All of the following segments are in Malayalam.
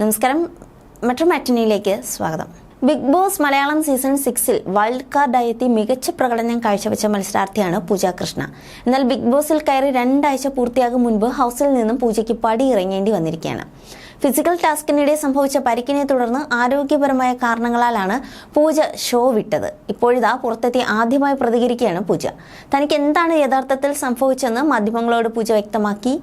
നമസ്കാരം. മെട്രോ മാറ്റിനിയിലേക്ക് സ്വാഗതം. ബിഗ് ബോസ് മലയാളം സീസൺ സിക്സിൽ വൈൽഡ് കാർഡായി എത്തി മികച്ച പ്രകടനം കാഴ്ചവെച്ച മത്സരാർത്ഥിയാണ് പൂജ കൃഷ്ണ. എന്നാൽ ബിഗ് ബോസിൽ കയറി രണ്ടാഴ്ച പൂർത്തിയാകും മുൻപ് ഹൗസിൽ നിന്നും പൂജയ്ക്ക് പടി ഇറങ്ങേണ്ടി വന്നിരിക്കുകയാണ്. ഫിസിക്കൽ ടാസ്കിനിടെ സംഭവിച്ച പരിക്കിനെ തുടർന്ന് ആരോഗ്യപരമായ കാരണങ്ങളാലാണ് പൂജ ഷോ വിട്ടത്. ഇപ്പോഴിതാ പുറത്തെത്തി ആദ്യമായി പ്രതികരിക്കുകയാണ് പൂജ. തനിക്ക് എന്താണ് യഥാർത്ഥത്തിൽ സംഭവിച്ചെന്ന് മാധ്യമങ്ങളോട് പൂജ വ്യക്തമാക്കി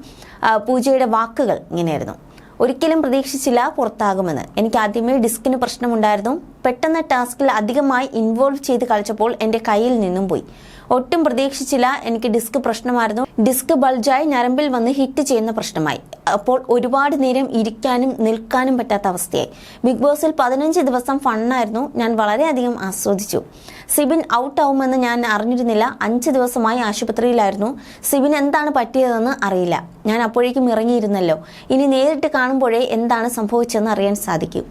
പൂജയുടെ വാക്കുകൾ ഇങ്ങനെയായിരുന്നു. ഒരിക്കലും പ്രതീക്ഷിച്ചില്ല പുറത്താകുമെന്ന്. എനിക്ക് ആദ്യമേ ഡിസ്കിന് പ്രശ്നമുണ്ടായിരുന്നു. പെട്ടെന്ന് ടാസ്കിൽ അധികമായി ഇൻവോൾവ് ചെയ്ത് കളിച്ചപ്പോൾ എന്റെ കയ്യിൽ നിന്നും പോയി. ഒട്ടും പ്രതീക്ഷിച്ചില്ല എനിക്ക് ഡിസ്ക് പ്രശ്നമായിരുന്നു. ഡിസ്ക് ബൾജായി ഞരമ്പിൽ വന്ന് ഹിറ്റ് ചെയ്യുന്ന പ്രശ്നമായി. അപ്പോൾ ഒരുപാട് നേരം ഇരിക്കാനും നിൽക്കാനും പറ്റാത്ത അവസ്ഥയായി. ബിഗ് ബോസിൽ പതിനഞ്ച് ദിവസം ഫണ്ണായിരുന്നു. ഞാൻ വളരെയധികം ആസ്വദിച്ചു. സിബിൻ ഔട്ട് ആവുമെന്ന് ഞാൻ അറിഞ്ഞിരുന്നില്ല. അഞ്ച് ദിവസമായി ആശുപത്രിയിലായിരുന്നു. സിബിൻ എന്താണ് പറ്റിയതെന്ന് അറിയില്ല. ഞാൻ അപ്പോഴേക്കും ഇറങ്ങിയിരുന്നല്ലോ. ഇനി നേരിട്ട് കാണുമ്പോഴേ എന്താണ് സംഭവിച്ചതെന്ന് അറിയാൻ സാധിക്കും.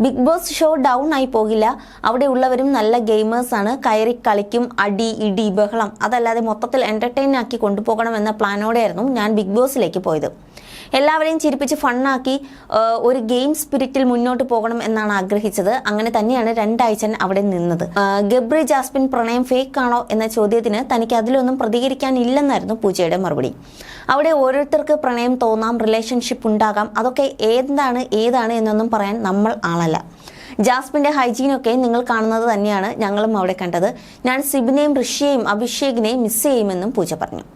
ബിഗ് ബോസ് ഷോ ഡൗൺ ആയി പോകില്ല. അവിടെ ഉള്ളവരും നല്ല ഗെയിമേഴ്സാണ് കയറി കളിക്കും അടി ഇടി ബഹളം. അതല്ലാതെ മൊത്തത്തിൽ എന്റർടൈൻ ആക്കി കൊണ്ടുപോകണമെന്ന പ്ലാനോടെയായിരുന്നു ഞാൻ ബിഗ് ബോസിലേക്ക് പോയത്. എല്ലാവരെയും ചിരിപ്പിച്ച് ഫണ്ണാക്കി ഒരു ഗെയിം സ്പിരിറ്റിൽ മുന്നോട്ട് പോകണം എന്നാണ് ആഗ്രഹിച്ചത്. അങ്ങനെ തന്നെയാണ് രണ്ടാഴ്ച അവിടെ നിന്നത്. ഗബ്രി ജാസ്മിൻ പ്രണയം ഫേക്ക് ആണോ എന്ന ചോദ്യത്തിന് തനിക്ക് അതിലൊന്നും പ്രതികരിക്കാനില്ലെന്നായിരുന്നു പൂജയുടെ മറുപടി. അവിടെ ഓരോരുത്തർക്ക് പ്രണയം തോന്നാം റിലേഷൻഷിപ്പ് ഉണ്ടാകാം അതൊക്കെ ഏതാണ് ഏതാണ് എന്നൊന്നും പറയാൻ നമ്മൾ ആളല്ല. ജാസ്മിന്റെ ഹൈജീനൊക്കെ നിങ്ങൾ കാണുന്നത് തന്നെയാണ് ഞങ്ങളും അവിടെ കണ്ടത്. ഞാൻ സിബിനെയും ഋഷിയെയും അഭിഷേകിനെയും മിസ് ചെയ്യുമെന്നും പൂജ പറഞ്ഞു.